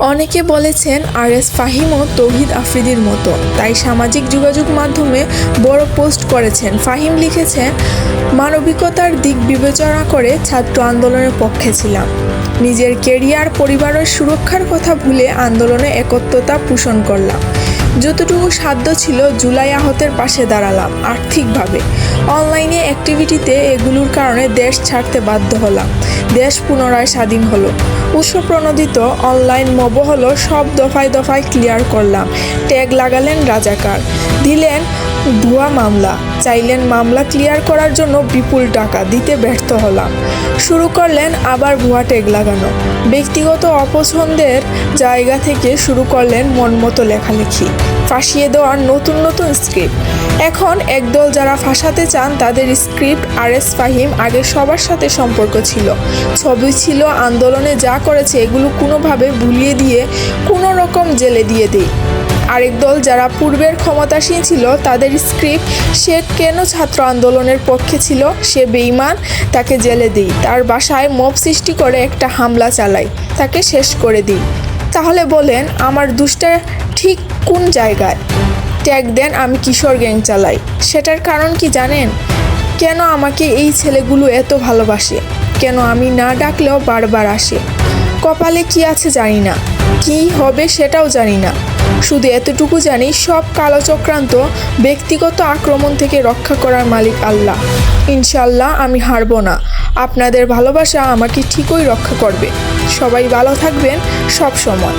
অনেকে বলেছেন আর এস ফাহিমও তৌহিদ আফ্রিদির মতো, তাই সামাজিক যোগাযোগ মাধ্যমে বড় পোস্ট করেছেন। ফাহিম লিখেছেন মানবিকতার দিক বিবেচনা করে ছাত্র আন্দোলনের পক্ষে ছিলাম। নিজের কেরিয়ার, পরিবারের সুরক্ষার কথা ভুলে আন্দোলনে একত্রতা পোষণ করলাম। যতটুকু সাধ্য ছিল জুলাই আহতের পাশে দাঁড়ালাম আর্থিকভাবে। অনলাইনে অ্যাক্টিভিটিতে এগুলোর কারণে দেশ ছাড়তে বাধ্য হলাম। দেশ পুনরায় স্বাধীন হলো। উৎসপ্রণোদিত অনলাইন মব হলো সব দফায় দফায় ক্লিয়ার করলাম। ট্যাগ লাগালেন রাজাকার। দিলেন ভুয়া মামলা। চাইলেন মামলা ক্লিয়ার করার জন্য বিপুল টাকা দিতে ব্যর্থ হলাম। শুরু করলেন আবার ভুয়া ট্যাগ লাগানো। ব্যক্তিগত অপছন্দের জায়গা থেকে শুরু করলেন মনমতো লেখালেখি। ফাঁসিয়ে দেওয়ার নতুন নতুন স্ক্রিপ্ট এখন একদল যারা ফাঁসাতে চান, তাদের স্ক্রিপ্ট আর এস ফাহিম আগে সবার সাথে সম্পর্ক ছিল। ছবি ছিল, আন্দোলনে যা করেছে, এগুলো কোনোভাবে ভুলিয়ে দিয়ে কোনো রকম জেলে দিয়ে দেয় আরেক দল যারা পূর্বের ক্ষমতাসীন ছিল, তাদের স্ক্রিপ্ট সে কেন ছাত্র আন্দোলনের পক্ষে ছিল? সে বেইমান তাকে জেলে দিই। তার বাসায় মব সৃষ্টি করে একটা হামলা চালাই, তাকে শেষ করে দিই। তাহলে বলেন, আমার দুষ্টা ঠিক কোন জায়গায়? ট্যাগ দেন, আমি কিশোর গ্যাং চালাই। সেটার কারণ কি জানেন? কেন আমাকে এই ছেলেগুলো এত ভালোবাসে? কেন আমি না ডাকলেও বারবার আসে? কপালে কি আছে জানি না। কি হবে সেটাও জানি না। শুধু এতটুকু জানি, সব কালো চক্রান্ত ব্যক্তিগত আক্রমণ থেকে রক্ষা করার মালিক আল্লাহ। ইনশাল্লাহ আমি হারবো না। আপনাদের ভালোবাসা আমাকে ঠিকই রক্ষা করবে। সবাই ভালো থাকবেন সব সময়।